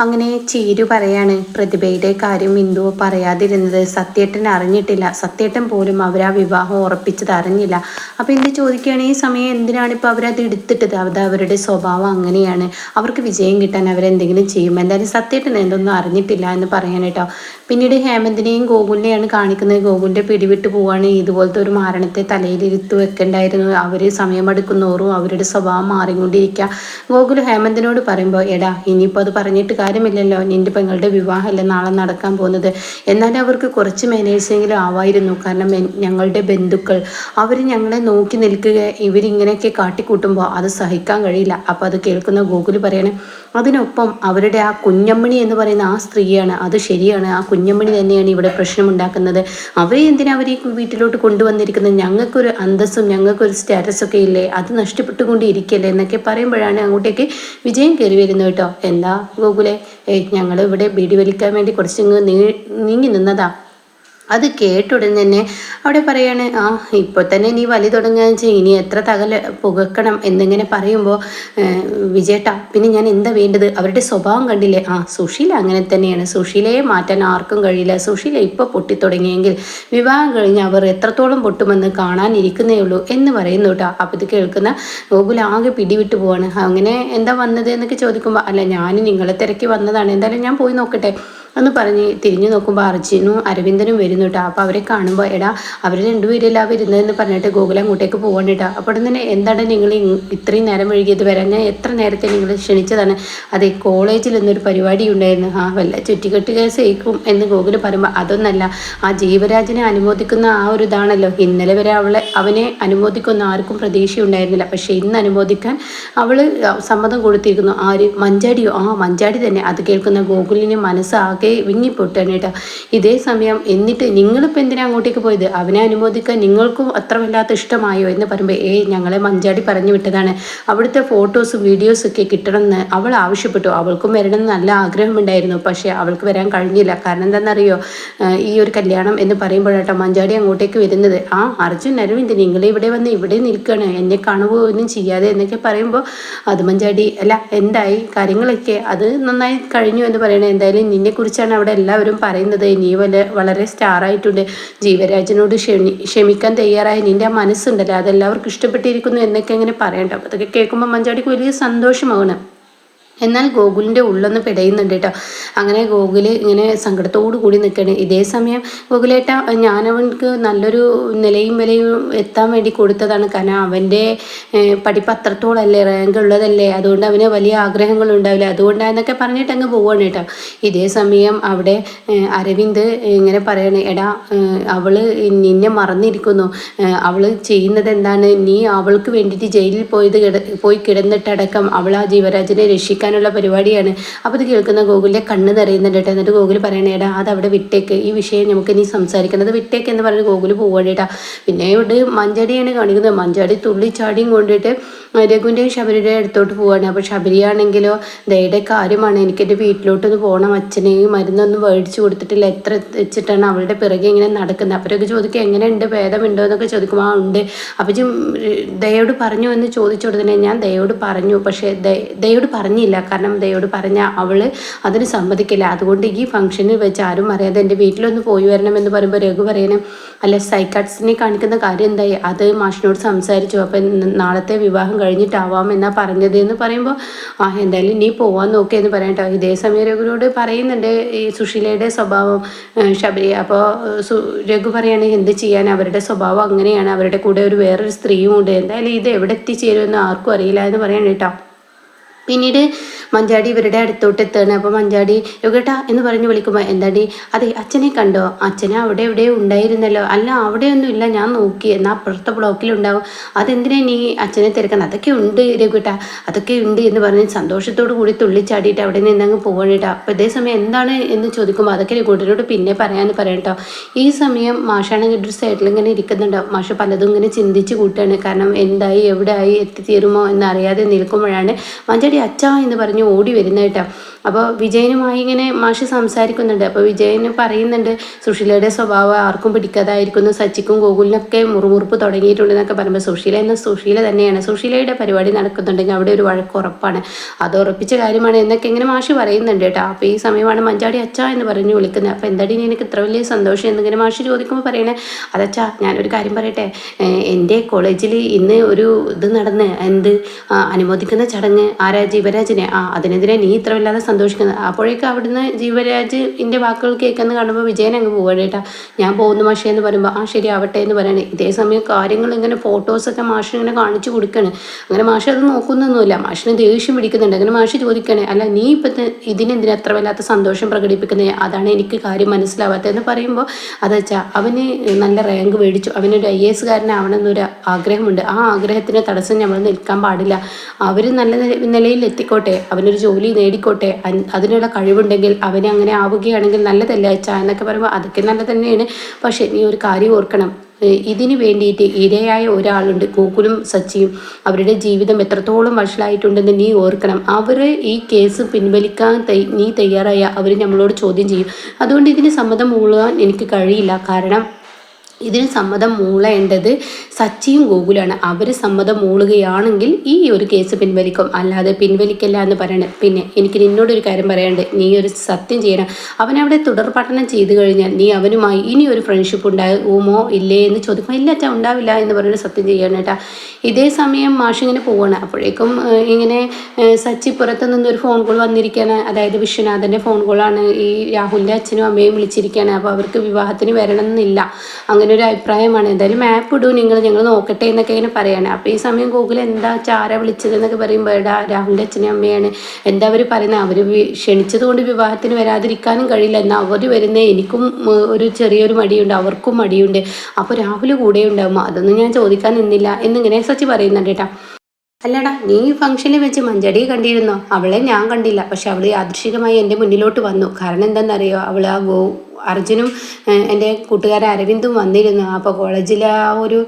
അങ്ങനെ ചീരു പറയാണ്. പ്രതിഭയുടെ കാര്യം ഇന്ദു പറയാതിരുന്നത് സത്യേട്ടൻ അറിഞ്ഞിട്ടില്ല. സത്യേട്ടൻ പോലും അവർ ആ വിവാഹം ഉറപ്പിച്ചത് അറിഞ്ഞില്ല. അപ്പോൾ എന്ത് ചോദിക്കുകയാണ്? ഈ സമയം എന്തിനാണ് ഇപ്പോൾ അവരത് എടുത്തിട്ടത്? അത് അവരുടെ സ്വഭാവം അങ്ങനെയാണ്. അവർക്ക് വിജയം കിട്ടാൻ അവരെന്തെങ്കിലും ചെയ്യും. എന്തായാലും സത്യേട്ടൻ എന്തൊന്നും അറിഞ്ഞിട്ടില്ല എന്ന് പറയാൻ കേട്ടോ. പിന്നീട് ഹേമന്തിനെയും ഗോകുലിനെയാണ് കാണിക്കുന്നത്. ഗോകുലിന്റെ പിടിവിട്ട് പോവാണ്. ഇതുപോലത്തെ ഒരു മാരണത്തെ തലയിലിരുത്തു വെക്കണ്ടായിരുന്നു. അവർ സമയമെടുക്കുന്നോറും അവരുടെ സ്വഭാവം മാറിക്കൊണ്ടിരിക്കുക. ഗോകുൽ ഹേമന്തിനോട് പറയുമ്പോൾ എടാ ഇനിയിപ്പോൾ അത് പറഞ്ഞിട്ട് കാര്യമില്ലല്ലോ നിന്റെ പെങ്ങളുടെ വിവാഹമല്ല നാളെ നടക്കാൻ പോകുന്നത്? എന്നാലും അവർക്ക് കുറച്ച് മാനേഴ്സെങ്കിലും ആവായിരുന്നു. കാരണം ഞങ്ങളുടെ ബന്ധുക്കൾ അവർ ഞങ്ങളെ നോക്കി നിൽക്കുക ഇവരിങ്ങനെയൊക്കെ കാട്ടിക്കൂട്ടുമ്പോൾ അത് സഹിക്കാൻ കഴിയില്ല. അപ്പോൾ അത് കേൾക്കുന്ന ഗൂഗിൾ പറയണേ അതിനൊപ്പം അവരുടെ ആ കുഞ്ഞമ്മണി എന്ന് പറയുന്ന ആ സ്ത്രീയാണ് അത് ശരിയാണ്. ആ കുഞ്ഞമ്മണി തന്നെയാണ് ഇവിടെ പ്രശ്നമുണ്ടാക്കുന്നത്. അവരെ എന്തിനാ അവർ ഈ വീട്ടിലോട്ട് കൊണ്ടുവന്നിരിക്കുന്നത്? ഞങ്ങൾക്കൊരു അന്തസ്സും ഞങ്ങൾക്കൊരു സ്റ്റാറ്റസൊക്കെ ഇല്ലേ? അത് നഷ്ടപ്പെട്ടുകൊണ്ടിരിക്കല്ലേ? എന്നൊക്കെ പറയുമ്പോഴാണ് അങ്ങോട്ടേക്ക് വിജയം കയറി വരുന്നത് കേട്ടോ. എന്താ ഗോകുലെ? ഞങ്ങൾ ഇവിടെ ബീഡി വലിക്കാൻ വേണ്ടി കുറച്ചിങ്ങ് നീങ്ങി നിന്നതാ. അത് കേട്ടുടൻ തന്നെ അവിടെ പറയാണ് ആ ഇപ്പോൾ തന്നെ നീ വലി തുടങ്ങുകയെന്ന് വെച്ചാൽ ഇനി എത്ര തകല പുകക്കണം എന്നിങ്ങനെ പറയുമ്പോൾ വിജയട്ട പിന്നെ ഞാൻ എന്താ വേണ്ടത്? അവരുടെ സ്വഭാവം കണ്ടില്ലേ? ആ സുശീല അങ്ങനെ തന്നെയാണ്. സുശീലയെ മാറ്റാൻ ആർക്കും കഴിയില്ല. സുശീല ഇപ്പോൾ പൊട്ടിത്തുടങ്ങിയെങ്കിൽ വിവാഹം കഴിഞ്ഞ് അവർ എത്രത്തോളം പൊട്ടുമെന്ന് കാണാനിരിക്കുന്നേ ഉള്ളൂ എന്ന് പറയുന്നു കേട്ടോ. അപ്പോൾ ഇത് കേൾക്കുന്ന ഗോകുൽ ആകെ പിടിവിട്ട് പോവാണ്. അങ്ങനെ എന്താ വന്നത്? എന്നൊക്കെ ചോദിക്കുമ്പോൾ അല്ല ഞാൻ നിങ്ങളെ തിരക്കി വന്നതാണ്. എന്തായാലും ഞാൻ പോയി നോക്കട്ടെ. എന്ന് പറഞ്ഞ് തിരിഞ്ഞു നോക്കുമ്പോൾ അർജുനും അരവിന്ദനും വരുന്നു കേട്ടോ അപ്പോൾ അവരെ കാണുമ്പോൾ എടാ അവർ രണ്ടുപേരെല്ലാം വരുന്നതെന്ന് പറഞ്ഞിട്ട് ഗോകുലം അങ്ങോട്ടേക്ക് പോകണം കേട്ടോ അപ്പോൾ തന്നെ എന്താണ് നിങ്ങൾ ഇത്രയും നേരം ഒഴുകിയത്? വരാൻ ഞാൻ എത്ര നേരത്തെ നിങ്ങൾ ക്ഷണിച്ചതാണ്? അതെ കോളേജിൽ എന്നൊരു പരിപാടി ഉണ്ടായിരുന്നു. ആ വല്ല ചുറ്റിക്കെട്ട് കേസ് ഏക്കും എന്ന് ഗോകുലം പറയുമ്പോൾ അതൊന്നല്ല. ആ ജീവരാജനെ അനുമോദിക്കുന്ന ആ ഒരു ഇതാണല്ലോ. ഇന്നലെ വരെ അവളെ അവനെ അനുമോദിക്കുന്ന ആർക്കും പ്രതീക്ഷയുണ്ടായിരുന്നില്ല. പക്ഷേ ഇന്ന് അനുമോദിക്കാൻ അവൾ സമ്മതം കൊടുത്തിരിക്കുന്നു. ആര് മഞ്ചാടിയോ? ആ മഞ്ചാടി തന്നെ. അത് കേൾക്കുന്ന ഗോകുലിന് മനസ്സ് വിങ്ങിപ്പൊട്ടാണ് കേട്ടോ. ഇതേ സമയം എന്നിട്ട് നിങ്ങളിപ്പോൾ എന്തിനാ അങ്ങോട്ടേക്ക് പോയത്? അവനെ അനുമോദിക്കാൻ നിങ്ങൾക്കും അത്ര വല്ലാത്ത ഇഷ്ടമായോ എന്ന് പറയുമ്പോൾ ഏയ് ഞങ്ങളെ മഞ്ചാടി പറഞ്ഞു വിട്ടതാണ്. അവിടുത്തെ ഫോട്ടോസും വീഡിയോസും ഒക്കെ കിട്ടണമെന്ന് അവൾ ആവശ്യപ്പെട്ടു. അവൾക്കും വരണം നല്ല ആഗ്രഹമുണ്ടായിരുന്നു. പക്ഷേ അവൾക്ക് വരാൻ കഴിഞ്ഞില്ല. കാരണം എന്താണെന്നറിയോ? ഈ ഒരു കല്യാണം എന്ന് പറയുമ്പോഴാട്ടോ മഞ്ചാടി അങ്ങോട്ടേക്ക് വരുന്നത്. ആ അർജുൻ അരവിന്ദ് നിങ്ങൾ ഇവിടെ വന്ന് ഇവിടെ നിൽക്കുകയാണ്. എന്നെ കാണുകയോ ഒന്നും ചെയ്യാതെ? എന്നൊക്കെ പറയുമ്പോൾ അത് മഞ്ചാടി അല്ല എന്തായി? കാര്യങ്ങളൊക്കെ അത് നന്നായി കഴിഞ്ഞു എന്ന് പറയണേ. എന്തായാലും നിന്നെക്കുറിച്ച് കുറിച്ചാണ് അവിടെ എല്ലാവരും പറയുന്നത്. നീ വല വളരെ സ്റ്റാറായിട്ടുണ്ട്. ജീവരാജനോട് ക്ഷമി ക്ഷമിക്കാൻ തയ്യാറായ നിന്റെ മനസ്സുണ്ടല്ലോ? അതെല്ലാവർക്കും ഇഷ്ടപ്പെട്ടിരിക്കുന്നു എന്നൊക്കെ അങ്ങനെ പറയണ്ട. അതൊക്കെ കേൾക്കുമ്പോൾ മഞ്ചാടിക്ക് വലിയ സന്തോഷമാകണം എന്നാൽ ഗോകുലിന്റെ ഉള്ളൊന്ന് പിടയുന്നുണ്ട് കേട്ടോ. അങ്ങനെ ഗോകുൽ ഇങ്ങനെ സങ്കടത്തോടു കൂടി നിൽക്കുകയാണ്. ഇതേ സമയം ഗോകുലേട്ട ഞാനവൻക്ക് നല്ലൊരു നിലയും വിലയും എത്താൻ വേണ്ടി കൊടുത്തതാണ്. കാരണം അവന്റെ പഠിപ്പ് അത്രത്തോളല്ലേ റാങ്ക് ഉള്ളതല്ലേ. അതുകൊണ്ട് അവന് വലിയ ആഗ്രഹങ്ങൾ ഉണ്ടാവില്ല. അതുകൊണ്ടാണെന്നൊക്കെ പറഞ്ഞിട്ട് അങ്ങ് പോവാണ് കേട്ടോ. ഇതേ സമയം അവിടെ അരവിന്ദ് ഇങ്ങനെ പറയണേ എടാ അവൾ നിന്നെ മറന്നിരിക്കുന്നു. അവൾ ചെയ്യുന്നത് എന്താണ്? നീ അവൾക്ക് വേണ്ടിയിട്ട് ജയിലിൽ പോയത് പോയി കിടന്നിട്ടടക്കം അവൾ ആ ജീവരാജനെ രക്ഷിക്കാൻ കൊടുക്കാനുള്ള പരിപാടിയാണ്. അപ്പോൾ ഇത് കേൾക്കുന്ന ഗോകുലിന്റെ കണ്ണ് നിറയുന്നുണ്ട് കേട്ടോ. എന്നിട്ട് ഗോകുൽ പറയണേ ഏടാ അത് അവിടെ വിട്ടേക്ക്. ഈ വിഷയം നമുക്ക് ഇനി സംസാരിക്കുന്നത് വിട്ടേക്ക് എന്ന് പറഞ്ഞ് ഗോകുൽ പോവാണ് പിന്നെ ഇവിടെ മഞ്ചടിയാണ് കാണിക്കുന്നത്. മഞ്ചടി തുള്ളിച്ചാടിയും കൊണ്ടിട്ട് രഘുവിന്റെയും ശബരിയുടെ അടുത്തോട്ട് പോവാണ്. അപ്പോൾ ശബരിയാണെങ്കിലോ ദയുടെ കാര്യമാണ്. എനിക്ക് എന്റെ വീട്ടിലോട്ടൊന്ന് പോകണം അച്ഛനെയും മരുന്നൊന്നും മേടിച്ചു കൊടുത്തിട്ടില്ല. എത്ര വെച്ചിട്ടാണ് അവളുടെ പിറകെ ഇങ്ങനെ നടക്കുന്നത്? അപ്പോഴൊക്കെ ചോദിക്കുക എങ്ങനെയുണ്ട്? ഭേദമുണ്ടോ എന്നൊക്കെ ചോദിക്കും. ആ ഉണ്ട്. അപ്പം ദയോട് പറഞ്ഞു എന്ന് ചോദിച്ചു കൊടുത്തിനെ ഞാൻ ദയോട് പറഞ്ഞു. പക്ഷേ ദയോട് പറഞ്ഞില്ല. കാരണം ദയോട് പറഞ്ഞ അവൾ അതിന് സമ്മതിക്കില്ല. അതുകൊണ്ട് ഈ ഫംഗ്ഷനിൽ വെച്ച് ആരും അറിയാതെ എന്റെ വീട്ടിലൊന്ന് പോയി വരണം എന്ന് പറയുമ്പോൾ രഘു പറയണം അല്ല സൈക്കാട്സിനെ കാണിക്കുന്ന കാര്യം എന്തായി? അത് മാഷിനോട് സംസാരിച്ചു. അപ്പം നാളത്തെ വിവാഹം കഴിഞ്ഞിട്ടാവാം എന്നാ പറഞ്ഞത് എന്ന് പറയുമ്പോൾ ആ എന്തായാലും നീ പോവാൻ നോക്കിയെന്ന് പറയട്ടോ ഇതേ സമയം രഘുവിനോട് പറയുന്നുണ്ട് ഈ സുശീലയുടെ സ്വഭാവം ശബരി അപ്പോൾ രഘു പറയാണ് എന്ത് ചെയ്യാൻ? അവരുടെ സ്വഭാവം അങ്ങനെയാണ്. അവരുടെ കൂടെ ഒരു വേറൊരു സ്ത്രീയും ഉണ്ട്. എന്തായാലും ഇത് എവിടെ എത്തിച്ചേരുമെന്ന് ആർക്കും അറിയില്ല എന്ന് പറയാൻ കേട്ടോ പിന്നീട് മഞ്ചാടി ഇവരുടെ അടുത്തോട്ട് എത്തുകയാണ്. അപ്പോൾ മഞ്ചാടി കേട്ടാ എന്ന് പറഞ്ഞ് വിളിക്കുമ്പോൾ എന്താടി? അതെ അച്ഛനെ കണ്ടോ? അച്ഛനെ അവിടെ എവിടെ ഉണ്ടായിരുന്നല്ലോ? അല്ല അവിടെയൊന്നും ഇല്ല. ഞാൻ നോക്കി. എന്നാൽ അപ്പുറത്തെ ബ്ലോക്കിലുണ്ടാവും അതെന്തിനാ നീ അച്ഛനെ തിരക്കുന്നത്? അതൊക്കെ ഉണ്ട് രഘുട്ട. അതൊക്കെ ഉണ്ട് എന്ന് പറഞ്ഞ് സന്തോഷത്തോടു കൂടി തുള്ളിച്ചാടിയിട്ട് അവിടെ നിന്ന് അങ്ങ് പോകണേട്ടോ അപ്പോൾ ഇതേ സമയം എന്താണ് എന്ന് ചോദിക്കുമ്പോൾ അതൊക്കെ രഘുട്ടനോട് പിന്നെ പറയാമെന്ന് പറയട്ടോ ഈ സമയം മാഷാണെങ്കിൽ ഒരു സൈഡിൽ ഇങ്ങനെ ഇരിക്കുന്നുണ്ടോ. മാഷ പലതും ഇങ്ങനെ ചിന്തിച്ച് കൂട്ടുകയാണ്. കാരണം എന്തായി എവിടെ ആയി എത്തിത്തീരുമോ എന്നറിയാതെ നിൽക്കുമ്പോഴാണ് മഞ്ചാടി അച്ഛാ എന്ന് പറഞ്ഞ് ഓടി വരുന്ന കേട്ടോ. അപ്പോൾ വിജയനുമായി ഇങ്ങനെ മാഷി സംസാരിക്കുന്നുണ്ട്. അപ്പോൾ വിജയന് പറയുന്നുണ്ട് സുശീലയുടെ സ്വഭാവം ആർക്കും പിടിക്കാതായിരിക്കുന്നു. സച്ചിക്കും ഗോകുലിനൊക്കെ മുറുമുറുപ്പ് തുടങ്ങിയിട്ടുണ്ടെന്നൊക്കെ പറയുമ്പോൾ സുശീല എന്ന സുശീല തന്നെയാണ്. സുശീലയുടെ പരിപാടി നടക്കുന്നുണ്ടെങ്കിൽ അവിടെ ഒരു വഴക്ക് ഉറപ്പാണ്. അത് ഉറപ്പിച്ച കാര്യമാണ് എന്നൊക്കെ ഇങ്ങനെ മാഷി പറയുന്നുണ്ട് കേട്ടോ. അപ്പോൾ ഈ സമയമാണ് മഞ്ചാടി അച്ഛ എന്ന് പറഞ്ഞ് വിളിക്കുന്നത്. അപ്പോൾ എന്താടി എനിക്ക് ഇത്ര വലിയ സന്തോഷം എന്നിങ്ങനെ മാഷി ചോദിക്കുമ്പോൾ പറയണേ അതച്ഛാ ഞാനൊരു കാര്യം പറയട്ടെ. എന്റെ കോളേജിൽ ഇന്ന് ഒരു ഇത് നടന്ന് എന്ത് അനുമോദിക്കുന്ന ചടങ്ങ് ആരാ ജീവരാജിനെ ആ അതിനെതിരെ നീ ഇത്ര വല്ലാതെ സന്തോഷിക്കുന്നത് അപ്പോഴേക്ക് അവിടുന്ന് ജീവരാജ് എന്റെ വാക്കുകൾ കേൾക്കുന്ന കാണുമ്പോൾ വിജയൻ അങ്ങ് പോവാണ് ഞാൻ പോകുന്നു മാഷേ എന്ന് പറയുമ്പോൾ ആ ശരി ആവട്ടെ എന്ന് പറയണേ. ഇതേ സമയം കാര്യങ്ങൾ ഇങ്ങനെ ഫോട്ടോസൊക്കെ മാഷിന് ഇങ്ങനെ കാണിച്ചു കൊടുക്കണേ. അങ്ങനെ മാഷ് അത് നോക്കുന്നൊന്നുമില്ല. മാഷിന് ദേഷ്യം പിടിക്കുന്നുണ്ട്. അങ്ങനെ മാഷ് ചോദിക്കണേ അല്ല നീ ഇപ്പം ഇതിനെന്തിനാ അത്ര വല്ലാത്ത സന്തോഷം പ്രകടിപ്പിക്കുന്നത് അതാണ് എനിക്ക് കാര്യം മനസ്സിലാവാത്തതെന്ന് പറയുമ്പോൾ അതച്ചാ അവന് നല്ല റാങ്ക് മേടിച്ചു. അവനൊരു ഐ എസ് കാരനാവണമെന്നൊരു ആഗ്രഹമുണ്ട്. ആ ആഗ്രഹത്തിന് തടസ്സം നമ്മൾ നിൽക്കാൻ പാടില്ല. അവർ നല്ല നിലയിൽ എത്തിക്കോട്ടെ അവനൊരു ജോലി നേടിക്കോട്ടെ അതിനുള്ള കഴിവുണ്ടെങ്കിൽ അവനെ അങ്ങനെ ആവുകയാണെങ്കിൽ നല്ലതല്ലേ അച്ഛ എന്നൊക്കെ പറയുമ്പോൾ അതൊക്കെ നല്ല തന്നെയാണ് പക്ഷേ നീ ഒരു കാര്യം ഓർക്കണം ഇതിന് വേണ്ടിയിട്ട് ഇരയായ ഒരാളുണ്ട് ഗോകുലും സച്ചിയും. അവരുടെ ജീവിതം എത്രത്തോളം വഷളായിട്ടുണ്ടെന്ന് നീ ഓർക്കണം. അവർ ഈ കേസ് പിൻവലിക്കാൻ നീ തയ്യാറായ അവർ നമ്മളോട് ചോദ്യം ചെയ്യും. അതുകൊണ്ട് ഇതിന് സമ്മതം മൂളാൻ എനിക്ക് കഴിയില്ല. കാരണം ഇതിന് സമ്മതം മൂളേണ്ടത് സച്ചിയും ഗോകുലാണ്. അവർ സമ്മതം മൂളുകയാണെങ്കിൽ ഈ ഒരു കേസ് പിൻവലിക്കും. അല്ലാതെ പിൻവലിക്കല്ല എന്ന് പറയണേ പിന്നെ എനിക്ക് നിന്നോടൊരു കാര്യം പറയാണ്ട് നീ ഒരു സത്യം ചെയ്യണം. അവനവിടെ തുടർ പഠനം ചെയ്തു കഴിഞ്ഞാൽ നീ അവനുമായി ഇനി ഒരു ഫ്രണ്ട്ഷിപ്പ് ഉണ്ടാകുമോ ഇല്ലേ എന്ന് ചോദിക്കുമ്പോൾ ഇല്ല അച്ഛാ ഉണ്ടാവില്ല എന്ന് പറയുന്നത് സത്യം ചെയ്യണം കേട്ടാ. ഇതേ സമയം മാഷിങ്ങനെ പോവാണ്. അപ്പോഴേക്കും ഇങ്ങനെ സച്ചി പുറത്തു നിന്നൊരു ഫോൺ കോൾ വന്നിരിക്കുകയാണ് അതായത് വിശ്വനാഥന്റെ ഫോൺ കോളാണ് ഈ രാഹുലിന്റെ അച്ഛനും അമ്മയും വിളിച്ചിരിക്കുകയാണ് അപ്പോൾ അവർക്ക് വിവാഹത്തിന് വരണമെന്നില്ല. അങ്ങനെ അങ്ങനെ ഒരു അഭിപ്രായമാണ് എന്തായാലും മാപ്പ് ഇടൂ നിങ്ങൾ ഞങ്ങൾ നോക്കട്ടെ എന്നൊക്കെ ഇങ്ങനെ പറയാണ്. അപ്പോൾ ഈ സമയം ഗൂഗിൾ എന്താ ചാര വിളിച്ചത് എന്നൊക്കെ പറയുമ്പോൾ എടാ രാഹുലിന്റെ അച്ഛനും അമ്മയാണ്. എന്താ അവർ പറയുന്നത് അവർ ക്ഷണിച്ചതുകൊണ്ട് വിവാഹത്തിന് വരാതിരിക്കാനും കഴിയില്ല. എന്നാൽ അവർ വരുന്നത് എനിക്കും ഒരു ചെറിയൊരു മടിയുണ്ട്. അവർക്കും മടിയുണ്ട്. അപ്പോൾ രാഹുൽ കൂടെ ഉണ്ടാകുമോ അതൊന്നും ഞാൻ ചോദിക്കാൻ നിന്നില്ല എന്നിങ്ങനെ സച്ചി പറയുന്നുണ്ട് കേട്ടോ. അല്ലടാ നീ ഫംഗ്ഷനിൽ വെച്ച് മഞ്ചടി കണ്ടിരുന്നോ? അവളെ ഞാൻ കണ്ടില്ല. പക്ഷെ അവൾ യാദൃശികമായി എന്റെ മുന്നിലോട്ട് വന്നു. കാരണം എന്താണെന്നറിയോ? അവൾ ആ ഗോ അർജുനും എന്റെ കൂട്ടുകാരൻ അരവിന്ദും വന്നിരുന്നു. അപ്പോൾ കോളേജിൽ ആ ഒരു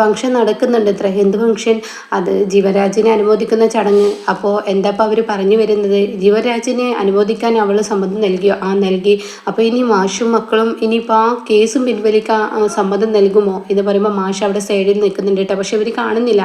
ഫംഗ്ഷൻ നടക്കുന്നുണ്ട്. ഇത്ര ഹിന്ദു ഫംഗ്ഷൻ അത് ജീവരാജിനെ അനുമോദിക്കുന്ന ചടങ്ങ്. അപ്പോൾ എന്താപ്പം അവർ പറഞ്ഞു വരുന്നത്? ജീവരാജിനെ അനുമോദിക്കാൻ അവൾ സമ്മതം നൽകിയോ? ആ നൽകി. അപ്പോൾ ഇനി മാഷും മക്കളും ഇനിയിപ്പോൾ ആ കേസും പിൻവലിക്കാൻ സമ്മതം നൽകുമോ? എന്ന് പറയുമ്പോൾ മാഷ് അവിടെ സൈഡിൽ നിൽക്കുന്നുണ്ട് കേട്ടോ. പക്ഷെ ഇവർ കാണുന്നില്ല.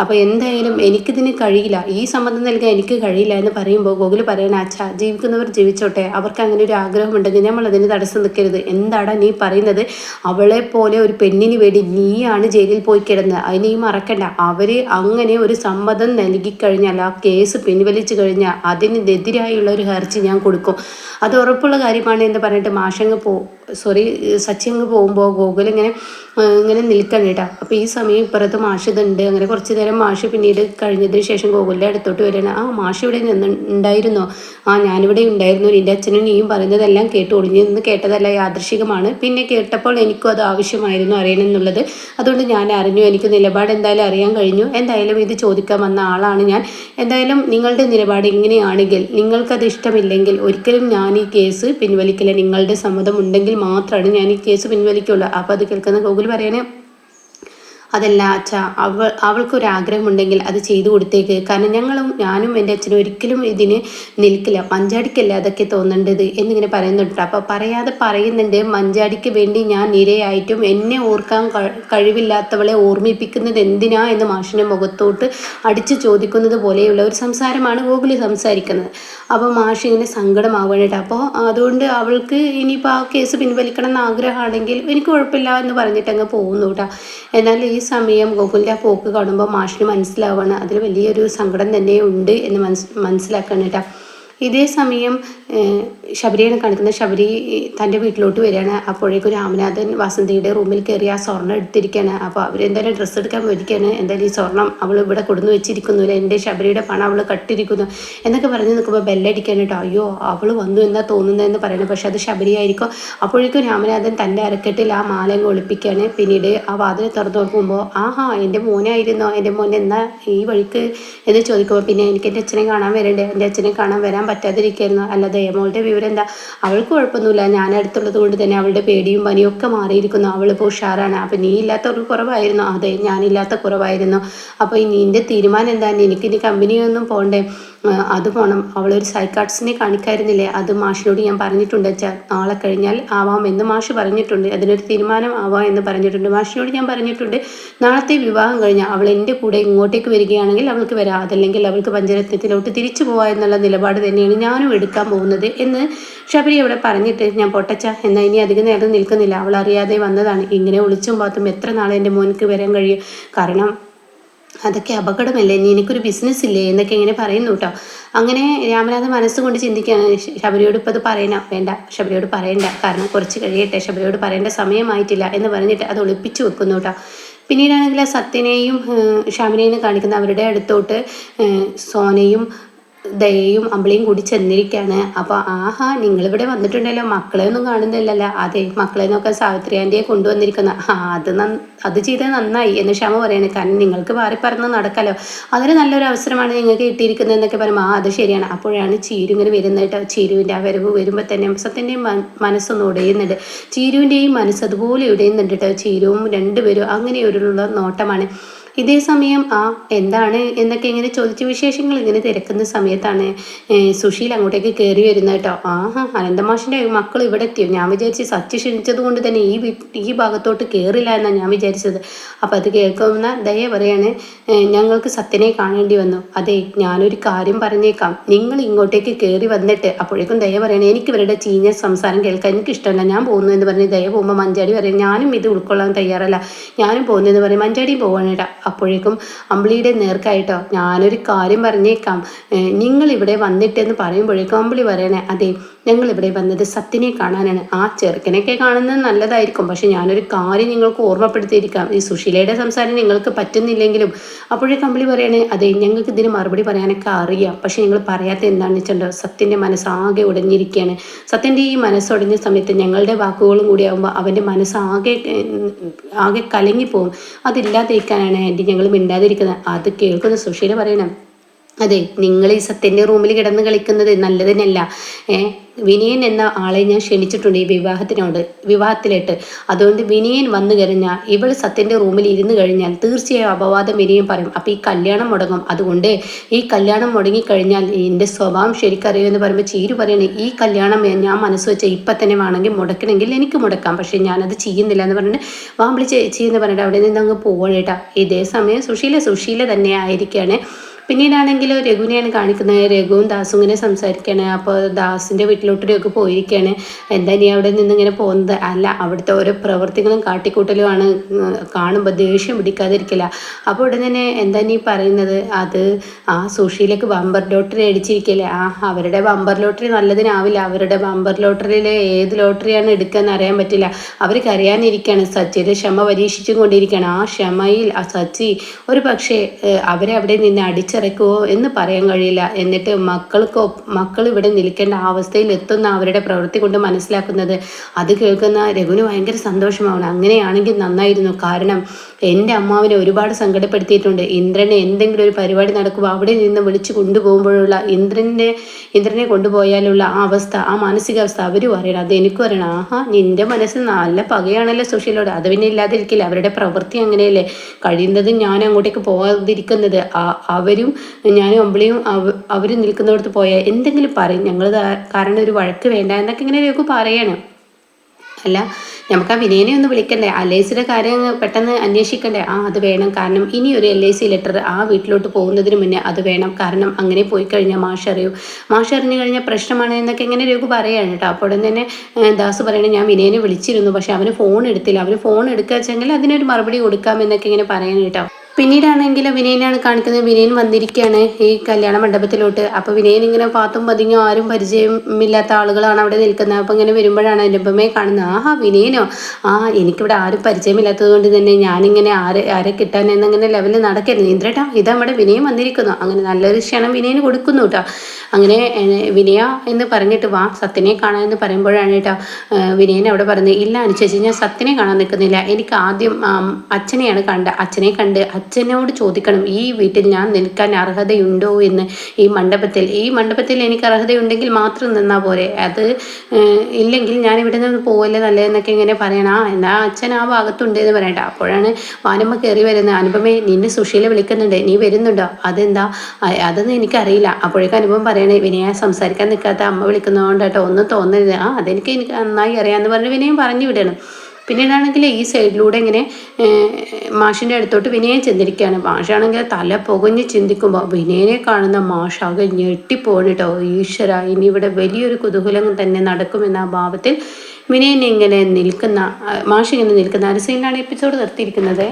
അപ്പോൾ എന്തായാലും എനിക്കിതിന് കഴിയില്ല. ഈ സമ്മതം നൽകാൻ എനിക്ക് കഴിയില്ല എന്ന് പറയുമ്പോൾ ഗോകുൽ പറയണ അച്ഛാ ജീവിക്കുന്നവർ ജീവിച്ചോട്ടെ. അവർക്ക് അങ്ങനെ ഒരു ആഗ്രഹമുണ്ടെങ്കിൽ നമ്മൾ അതിന് തടസ്സം തടസ്സം നിൽക്കരുത്. എന്താടാ നീ പറയുന്നത്? അവളെ പോലെ ഒരു പെണ്ണിന് വേണ്ടി നീയാണ് ജയിലിൽ പോയി കിടന്നത്. അതിനെ നീ മറക്കണ്ട. അവർ അങ്ങനെ ഒരു സമ്മതം നൽകിക്കഴിഞ്ഞാൽ ആ കേസ് പിൻവലിച്ചു കഴിഞ്ഞാൽ അതിനെതിരായുള്ള ഒരു ഹർജി ഞാൻ കൊടുക്കും. അത് ഉറപ്പുള്ള കാര്യമാണ് എന്ന് പറഞ്ഞിട്ട് മാഷങ്ങ് പോ സോറി സച്ചിൻ പോകുമ്പോൾ ഗോകുൽ ഇങ്ങനെ ഇങ്ങനെ നിൽക്കണം കേട്ടോ. അപ്പോൾ ഈ സമയം ഇപ്പുറത്ത് മാഷ് ഇതുണ്ട്. അങ്ങനെ കുറച്ച് നേരം മാഷ് പിന്നീട് കഴിഞ്ഞതിന് ശേഷം ഗോകുലിന്റെ അടുത്തോട്ട് വരികയാണ്. ആ മാഷ് ഇവിടെ നിന്ന് ഉണ്ടായിരുന്നോ? ആ ഞാനിവിടെ ഉണ്ടായിരുന്നു. നിന്റെ അച്ഛനും നീയും പറയുന്നതെല്ലാം കേട്ടു ഒളിഞ്ഞു നിന്ന് കേട്ടതല്ല യാദൃശികമാണ്. പിന്നെ കേട്ടപ്പോൾ എനിക്കും അത് ആവശ്യമായിരുന്നു അറിയണമെന്നുള്ളത് അതുകൊണ്ട് ഞാൻ അറിഞ്ഞു. എനിക്ക് നിലപാട് എന്തായാലും അറിയാൻ കഴിഞ്ഞു. എന്തായാലും ഇത് ചോദിക്കാൻ വന്ന ആളാണ് ഞാൻ. എന്തായാലും നിങ്ങളുടെ നിലപാട് ഇങ്ങനെയാണെങ്കിൽ നിങ്ങൾക്കത് ഇഷ്ടമില്ലെങ്കിൽ ഒരിക്കലും ഞാൻ ഈ കേസ് പിൻവലിക്കില്ല. നിങ്ങളുടെ സമ്മതം ഉണ്ടെങ്കിൽ മാത്രമാണ് ഞാൻ ഈ കേസ് പിൻവലിക്കുള്ളൂ. അപ്പോൾ അത് കേൾക്കുന്ന ഗൂഗിൾ പറയണേ അതല്ല അച്ഛ അവൾ അവൾക്കൊരാഗ്രഹമുണ്ടെങ്കിൽ അത് ചെയ്തു കൊടുത്തേക്ക്. കാരണം ഞങ്ങളും ഞാനും എന്റെ അച്ഛനും ഒരിക്കലും ഇതിന് നിൽക്കില്ല. മഞ്ചാടിക്കല്ല അതൊക്കെ തോന്നേണ്ടത് എന്നിങ്ങനെ പറയുന്നുണ്ട്. അപ്പോൾ പറയാതെ പറയുന്നുണ്ട് മഞ്ചാടിക്ക് വേണ്ടി ഞാൻ നിരയായിട്ടും എന്നെ ഓർക്കാൻ കഴിവില്ലാത്തവളെ ഓർമ്മിപ്പിക്കുന്നത് എന്തിനാ എന്ന് മാഷിന്റെ മുഖത്തോട്ട് അടിച്ചു ചോദിക്കുന്നത് പോലെയുള്ള ഒരു സംസാരമാണ് ഗോകുലി സംസാരിക്കുന്നത്. അപ്പോൾ മാഷ് ഇങ്ങനെ സങ്കടമാവുകയാണ്. അപ്പോൾ അതുകൊണ്ട് അവൾക്ക് ഇനിയിപ്പോൾ ആ കേസ് പിൻവലിക്കണം എന്ന് ആഗ്രഹമാണെങ്കിൽ എനിക്ക് കുഴപ്പമില്ല എന്ന് പറഞ്ഞിട്ട് അങ്ങ് പോകുന്നു കേട്ടോ. എന്നാൽ ഈ സമയം ഗോകുലിന്റെ ആ പോക്ക് കാണുമ്പോൾ മാഷിന് മനസ്സിലാവുകയാണ് അതിൽ വലിയൊരു സങ്കടം തന്നെ ഉണ്ട് എന്ന് മനസ് കേട്ടോ ഇതേ സമയം ശബരിയാണ് കാണിക്കുന്നത് ശബരി തന്റെ വീട്ടിലോട്ട് വരികയാണ്. അപ്പോഴേക്കും രാമനാഥൻ വസന്തിയുടെ റൂമിൽ കയറി ആ സ്വർണം എടുത്തിരിക്കുകയാണ്. അപ്പോൾ അവരെന്തായാലും ഡ്രസ്സ് എടുക്കാൻ പോയിരിക്കുകയാണ് എന്തായാലും ഈ സ്വർണം അവൾ ഇവിടെ കൊടുന്നു വെച്ചിരിക്കുന്നു. എന്റെ ശബരിയുടെ പണം അവൾ കട്ടിരിക്കുന്നു. എന്നൊക്കെ പറഞ്ഞ് നിൽക്കുമ്പോൾ ബെല്ലടിക്കാൻ കേട്ടോ. അയ്യോ അവൾ വന്നു എന്നാ തോന്നുന്നതെന്ന് പറയുന്നത് പക്ഷേ അത് ശബരിയായിരിക്കും. അപ്പോഴേക്കും രാമനാഥൻ തന്റെ അരക്കെട്ടിൽ ആ മാലയും ഒളിപ്പിക്കുകയാണ്. പിന്നീട് ആ വാതിൽ തുറന്നു നോക്കുമ്പോൾ ആഹാ എന്റെ മോനായിരുന്നോ? എന്റെ മോനെന്നാ ഈ വഴിക്ക്? എന്ന് ചോദിക്കുമ്പോൾ പിന്നെ എനിക്ക് എന്റെ അച്ഛനെ കാണാൻ വരണ്ടേ? എന്റെ അച്ഛനെ കാണാൻ വരാൻ പറ്റാതിരിക്കായിരുന്നു. അല്ലാതെ മോളുടെ വിവരം എന്താ? അവൾക്ക് കുഴപ്പമൊന്നുമില്ല. ഞാൻ അടുത്തുള്ളത് കൊണ്ട് തന്നെ അവളുടെ പേടിയും പനിയും ഒക്കെ മാറിയിരിക്കുന്നു. അവളിപ്പോൾ ഉഷാറാണ്. അപ്പം നീ ഇല്ലാത്തവർക്ക് കുറവായിരുന്നു. അതെ ഞാനില്ലാത്ത കുറവായിരുന്നു. അപ്പോൾ നിന്റെ തീരുമാനം എന്താണ് എനിക്ക് ഇനി കമ്പനിയൊന്നും പോകണ്ടേ അത് പോകണം അവളൊരു സൈക്കാട്സിനെ കാണിക്കായിരുന്നില്ലേ? അത് മാഷിനോട് ഞാൻ പറഞ്ഞിട്ടുണ്ട്. വെച്ചാൽ നാളെ കഴിഞ്ഞാൽ ആവാം എന്ന് മാഷ് പറഞ്ഞിട്ടുണ്ട്. അതിനൊരു തീരുമാനം ആവാം എന്ന് പറഞ്ഞിട്ടുണ്ട്. മാഷിനോട് ഞാൻ പറഞ്ഞിട്ടുണ്ട് നാളത്തെ വിവാഹം കഴിഞ്ഞാൽ അവൾ എന്റെ കൂടെ ഇങ്ങോട്ടേക്ക് വരികയാണെങ്കിൽ അവൾക്ക് വരാം. അതല്ലെങ്കിൽ അവൾക്ക് പഞ്ചരത്നത്തിലോട്ട് തിരിച്ചു പോവാ എന്നുള്ള നിലപാട് തന്നെയാണ് ഞാനും എടുക്കാൻ പോകുന്നത്. എന്ന് ശബരി അവിടെ പറഞ്ഞിട്ട് ഞാൻ പൊട്ടച്ച എന്നാൽ ഇനി അധികം നേരം നിൽക്കുന്നില്ല. അവൾ അറിയാതെ വന്നതാണ്. ഇങ്ങനെ ഒളിച്ചും പാത്തും എത്ര നാളെ എന്റെ മോനിക്ക് വരാൻ കഴിയും? കാരണം അതൊക്കെ അപകടമല്ലേ? ഇനി എനിക്കൊരു ബിസിനസ് ഇല്ലേ? എന്നൊക്കെ ഇങ്ങനെ പറയുന്നു കേട്ടോ. അങ്ങനെ രാമനാഥൻ മനസ്സുകൊണ്ട് ചിന്തിക്കുകയാണ് ശബരിയോട് ഇപ്പോൾ അത് പറയണ വേണ്ട ശബരിയോട് പറയണ്ട. കാരണം കുറച്ച് കഴിയട്ടെ. ശബരിയോട് പറയേണ്ട സമയമായിട്ടില്ല എന്ന് പറഞ്ഞിട്ട് അത് ഒളിപ്പിച്ചു വെക്കുന്നു കേട്ടോ. പിന്നീടാണെങ്കിൽ സത്യനെയും ഷാമിനെയും കാണിക്കുന്ന അവരുടെ അടുത്തോട്ട് സോനയും ദയയും അമ്പിളിയും കൂടി ചെന്നിരിക്കുകയാണ് അപ്പോൾ ആഹാ നിങ്ങളിവിടെ വന്നിട്ടുണ്ടല്ലോ. മക്കളെ ഒന്നും കാണുന്നില്ലല്ലോ. അതെ മക്കളെ നോക്കാൻ സാവിത്രി ആന്റിയെ കൊണ്ടുവന്നിരിക്കുന്ന. ആ അത് അത് ചെയ്തത് നന്നായി എന്ന് ക്ഷമ പറയാണ്. കാരണം നിങ്ങൾക്ക് മാറി പറഞ്ഞ് നടക്കാലോ? അതൊരു നല്ലൊരു അവസരമാണ് നിങ്ങൾക്ക് കിട്ടിയിരിക്കുന്നത് എന്നൊക്കെ പറയുമ്പോൾ ആ അത് ശരിയാണ്. അപ്പോഴാണ് ചീരു ഇങ്ങനെ വരുന്നത് ചീരുവിന്റെ ആ വരവ് വരുമ്പോൾ തന്നെ സത്യന്റെയും മനസ്സൊന്ന് ഉടയുന്നുണ്ട്. ചീരുവിന്റെയും മനസ്സ് അതുപോലെ ഉടയുന്നുണ്ട് കേട്ടോ. ചീരുവും രണ്ടുപേരും അങ്ങനെ ഒരു നോട്ടമാണ്. ഇതേ സമയം ആ എന്താണ്? എന്നൊക്കെ ഇങ്ങനെ ചോദിച്ച വിശേഷങ്ങൾ ഇങ്ങനെ തിരക്കുന്ന സമയത്താണ് സുശീൽ അങ്ങോട്ടേക്ക് കയറി വരുന്നത് കേട്ടോ. ആഹാ അനന്തമാഷിന്റെ മക്കൾ ഇവിടെ എത്തിയോ? ഞാൻ വിചാരിച്ച് സച്ചി ക്ഷണിച്ചത് കൊണ്ട് തന്നെ ഈ ഈ ഭാഗത്തോട്ട് കയറില്ല എന്നാണ് ഞാൻ വിചാരിച്ചത്. അപ്പോൾ അത് കേൾക്കുന്ന ദയ പറയാണ് ഞങ്ങൾക്ക് സത്യനെ കാണേണ്ടി വന്നു. അതെ ഞാനൊരു കാര്യം പറഞ്ഞേക്കാം. നിങ്ങൾ ഇങ്ങോട്ടേക്ക് കയറി വന്നിട്ട് അപ്പോഴേക്കും ദയ പറയണേ എനിക്ക് ഇവരുടെ ചീഞ്ഞ സംസാരം കേൾക്കാൻ എനിക്ക് ഇഷ്ടമല്ല. ഞാൻ പോകുന്നു എന്ന് പറഞ്ഞ് ദയ പോകുമ്പോൾ മഞ്ചാടി പറയും ഞാനും ഇത് ഉൾക്കൊള്ളാൻ തയ്യാറല്ല. ഞാനും പോകുന്നു എന്ന് പറയും മഞ്ചാടിയും പോവാനേട്ടാ അപ്പോഴേക്കും അമ്പിളിയുടെ നേർക്കായിട്ടോ ഞാനൊരു കാര്യം പറഞ്ഞേക്കാം. നിങ്ങൾ ഇവിടെ വന്നിട്ടെന്ന് പറയുമ്പോഴേക്കും അമ്പിളി പറയണേ അതെ ഞങ്ങൾ ഇവിടെ വന്നത് സത്യനെ കാണാനാണ്. ആ ചെറുക്കനൊക്കെ കാണുന്നത് നല്ലതായിരിക്കും. പക്ഷെ ഞാനൊരു കാര്യം നിങ്ങൾക്ക് ഓർമ്മപ്പെടുത്തിയിരിക്കാം. ഈ സുശീലയുടെ സംസാരം നിങ്ങൾക്ക് പറ്റുന്നില്ലെങ്കിലും. അപ്പോഴേ കമ്പിളി പറയണേ അതെ ഞങ്ങൾക്ക് ഇതിന് മറുപടി പറയാനൊക്കെ അറിയാം. പക്ഷെ ഞങ്ങൾ പറയാത്ത എന്താണെന്ന് വെച്ചിട്ടുണ്ടോ? സത്യന്റെ മനസ്സാകെ ഉടഞ്ഞിരിക്കുകയാണ് സത്യന്റെ ഈ മനസ്സൊടഞ്ഞ സമയത്ത് ഞങ്ങളുടെ വാക്കുകളും കൂടി ആകുമ്പോൾ അവന്റെ മനസ്സാകെ ആകെ കലങ്ങിപ്പോകും അതില്ലാതിരിക്കാനാണ് എന്റെ ഞങ്ങൾ മിണ്ടാതിരിക്കുന്നത്. അത് കേൾക്കുന്ന സുശീല പറയണം അതെ നിങ്ങൾ ഈ സത്യന്റെ റൂമിൽ കിടന്ന് കളിക്കുന്നത് നല്ലതിനല്ല. ഏ വിനയൻ എന്ന ആളെ ഞാൻ ക്ഷണിച്ചിട്ടുണ്ട് ഈ വിവാഹത്തിനോട് വിവാഹത്തിലിട്ട്. അതുകൊണ്ട് വിനയൻ വന്നു കഴിഞ്ഞാൽ ഇവൾ സത്യന്റെ റൂമിൽ ഇരുന്ന് കഴിഞ്ഞാൽ തീർച്ചയായും അപവാദം വിനയൻ പറയും. അപ്പം ഈ കല്യാണം മുടങ്ങും. അതുകൊണ്ട് ഈ കല്യാണം മുടങ്ങിക്കഴിഞ്ഞാൽ എന്റെ സ്വഭാവം ശരിക്കറിയുമെന്ന് പറയുമ്പോൾ ചീരു പറയണേ ഈ കല്യാണം ഞാൻ മനസ്സ് വെച്ച ഇപ്പം തന്നെ വേണമെങ്കിൽ മുടക്കണമെങ്കിൽ എനിക്ക് മുടക്കാം. പക്ഷേ ഞാനത് ചെയ്യുന്നില്ല എന്ന് പറഞ്ഞിട്ട് വാമ്പിളി ചേച്ചി പറഞ്ഞിട്ട് അവിടെ നിന്ന് അങ്ങ് പോകണേട്ടാ ഇതേ സമയം സുശീല സുശീല തന്നെ ആയിരിക്കുകയാണ് പിന്നീടാണെങ്കിലോ രഘുവിനെയാണ് കാണിക്കുന്നത്. രഘുവും ദാസും ഇങ്ങനെ സംസാരിക്കുകയാണ്. അപ്പോൾ ദാസിന്റെ വീട്ടിലോട്ട് പോയിരിക്കുകയാണ്. എന്താ നീ അവിടെ നിന്ന് ഇങ്ങനെ പോകുന്നത്? അല്ല അവിടുത്തെ ഓരോ പ്രവർത്തികളും കാട്ടിക്കൂട്ടലുമാണ്. കാണുമ്പോൾ ദേഷ്യം പിടിക്കാതിരിക്കില്ല. അപ്പോൾ ഉടനെ തന്നെ എന്താ നീ പറയുന്നത്? അത് ആ സുഷിയിലേക്ക് ബമ്പർ ലോട്ടറി അടിച്ചിരിക്കില്ലേ ആ അവരുടെ ബമ്പർ ലോട്ടറി നല്ലതിനാവില്ല. അവരുടെ ബമ്പർ ലോട്ടറിയിൽ ഏത് ലോട്ടറിയാണ് എടുക്കുക അറിയാൻ പറ്റില്ല. അവർക്ക് അറിയാനിരിക്കുകയാണ് സച്ചിയുടെ ക്ഷമ പരീക്ഷിച്ചും കൊണ്ടിരിക്കുകയാണ്. ആ ക്ഷമയിൽ ആ സച്ചി ഒരു പക്ഷേ അവരെ അവിടെ നിന്ന് അടിച്ച് തിരിച്ചറിക്കുമോ എന്ന് പറയാൻ കഴിയില്ല. എന്നിട്ട് മക്കൾക്ക് മക്കൾ ഇവിടെ നിൽക്കേണ്ട അവസ്ഥയിൽ എത്തുന്ന അവരുടെ പ്രവൃത്തി കൊണ്ട് മനസ്സിലാക്കുന്നത്. അത് കേൾക്കുന്ന രഘുവിന് ഭയങ്കര സന്തോഷമാവണം അങ്ങനെയാണെങ്കിൽ നന്നായിരുന്നു. കാരണം എന്റെ അമ്മാവിനെ ഒരുപാട് സങ്കടപ്പെടുത്തിയിട്ടുണ്ട്. ഇന്ദ്രനെ എന്തെങ്കിലും ഒരു പരിപാടി നടക്കുമ്പോൾ അവിടെ നിന്ന് വിളിച്ചു കൊണ്ടുപോകുമ്പോഴുള്ള ഇന്ദ്രനെ ഇന്ദ്രനെ കൊണ്ടുപോയാലുള്ള ആ അവസ്ഥ ആ മാനസികാവസ്ഥ അവരും അറിയണം. അത് എനിക്കും അറിയണം. ആഹാ നിന്റെ മനസ്സിൽ നല്ല പകയാണല്ലോ സുശീലോട്. അത് പിന്നെ ഇല്ലാതിരിക്കില്ല? അവരുടെ പ്രവൃത്തി അങ്ങനെയല്ലേ? കഴിയുന്നതും ഞാൻ അങ്ങോട്ടേക്ക് പോകാതിരിക്കുന്നത്. അവരും ഞാനും അമ്പിളിയും അവർ നിൽക്കുന്നിടത്ത് പോയാൽ എന്തെങ്കിലും പറയും. ഞങ്ങൾ കാരണം ഒരു വഴക്ക് വേണ്ട എന്നൊക്കെ ഇങ്ങനെ പറയാണ്. അല്ല നമുക്ക് ആ വിനയനെ ഒന്ന് വിളിക്കണ്ടേ? എൽ ഐ സിയുടെ കാര്യം പെട്ടെന്ന് അന്വേഷിക്കണ്ടേ? ആ അത് വേണം. കാരണം ഇനി ഒരു എൽ ഐ സി ലെറ്റർ ആ വീട്ടിലോട്ട് പോകുന്നതിന് മുന്നേ അത് വേണം. കാരണം അങ്ങനെ പോയി കഴിഞ്ഞാൽ മാഷ് അറിയൂ. മാഷ് അറിഞ്ഞു കഴിഞ്ഞാൽ പ്രശ്നമാണ് എന്നൊക്കെ ഇങ്ങനെ രഘു പറയാണ് കേട്ടോ. അപ്പോൾ തന്നെ ദാസ് പറയണേ ഞാൻ വിനയനെ വിളിച്ചിരുന്നു പക്ഷെ അവന് ഫോൺ എടുത്തില്ല. അവന് ഫോൺ എടുക്കുക വെച്ചെങ്കിൽ അതിനൊരു മറുപടി കൊടുക്കാം എന്നൊക്കെ ഇങ്ങനെ പറയാൻ കേട്ടോ. പിന്നീടാണെങ്കിൽ വിനയനാണ് കാണിക്കുന്നത്. വിനയൻ വന്നിരിക്കുകയാണ് ഈ കല്യാണ മണ്ഡപത്തിലോട്ട്. അപ്പോൾ വിനയൻ ഇങ്ങനെ പാത്തും പതിഞ്ഞോ ആരും പരിചയമില്ലാത്ത ആളുകളാണ് അവിടെ നിൽക്കുന്നത്. അപ്പോൾ ഇങ്ങനെ വരുമ്പോഴാണ് അനുപമയെ കാണുന്നത്. ആഹാ വിനയനോ? ആ എനിക്കിവിടെ ആരും പരിചയമില്ലാത്തത് കൊണ്ട് തന്നെ ഞാനിങ്ങനെ ആരെ ആരെ കിട്ടാൻ എന്നങ്ങനെ ലെവലിൽ നടക്കരുത്. ഇന്ദ്രേട്ടാ ഇത് നമ്മുടെ വിനയം വന്നിരിക്കുന്നു. അങ്ങനെ നല്ലൊരു ക്ഷണം വിനയന് കൊടുക്കുന്നു കേട്ടോ. അങ്ങനെ വിനയ എന്ന് പറഞ്ഞിട്ട് വാ സത്യനെ കാണാൻ എന്ന് പറയുമ്പോഴാണ് കേട്ടോ വിനയൻ അവിടെ പറഞ്ഞത്. ഇല്ല അനുസരിച്ച് ഞാൻ സത്യനെ കാണാൻ നിൽക്കുന്നില്ല. എനിക്ക് ആദ്യം അച്ഛനെയാണ് കണ്ട അച്ഛനെ കണ്ട് അച്ഛനോട് ചോദിക്കണം ഈ വീട്ടിൽ ഞാൻ നിൽക്കാൻ അർഹതയുണ്ടോ? എന്ന് ഈ മണ്ഡപത്തിൽ. ഈ മണ്ഡപത്തിൽ എനിക്ക് അർഹതയുണ്ടെങ്കിൽ മാത്രം നിന്നാൽ പോരെ. അത് ഇല്ലെങ്കിൽ ഞാൻ ഇവിടെ നിന്ന് പോകല്ലേ നല്ലതെന്നൊക്കെ ഇങ്ങനെ പറയണം. ആ എന്നാ അച്ഛൻ ആ ഭാഗത്തുണ്ട് എന്ന് പറയണ്ട അപ്പോഴാണ് വാനമ്മ കയറി വരുന്നത്. അനുപമേ നിന്നെ സുശീല വിളിക്കുന്നുണ്ട്. നീ വരുന്നുണ്ടോ? അതെന്താ? അതൊന്നും എനിക്കറിയില്ല. അപ്പോഴേക്കും അനുപം പറയണേ വിനയ സംസാരിക്കാൻ നിൽക്കാത്ത അമ്മ വിളിക്കുന്നതുകൊണ്ട് കേട്ടോ ഒന്നും തോന്നരുത്. ആ അതെനിക്ക് എനിക്ക് നന്നായി അറിയാമെന്ന് പറഞ്ഞ് വിനയം പറഞ്ഞു വിടണം. പിന്നീടാണെങ്കിൽ ഈ സൈഡിലൂടെ ഇങ്ങനെ മാഷിന്റെ അടുത്തോട്ട് വിനയം ചെന്നിരിക്കുകയാണ് മാഷാണെങ്കിൽ തല പുകഞ്ഞ് ചിന്തിക്കുമ്പോൾ വിനയനെ കാണുന്ന മാഷാകെ ഞെട്ടിപ്പോണ് കേട്ടോ ഈശ്വര ഇനി ഇവിടെ വലിയൊരു കുതൂഹലം തന്നെ നടക്കുമെന്ന ഭാവത്തിൽ വിനയൻ ഇങ്ങനെ നിൽക്കുന്ന മാഷിങ്ങനെ നിൽക്കുന്ന അരസീനാണ് എപ്പിസോഡ് നിർത്തിയിരിക്കുന്നത്.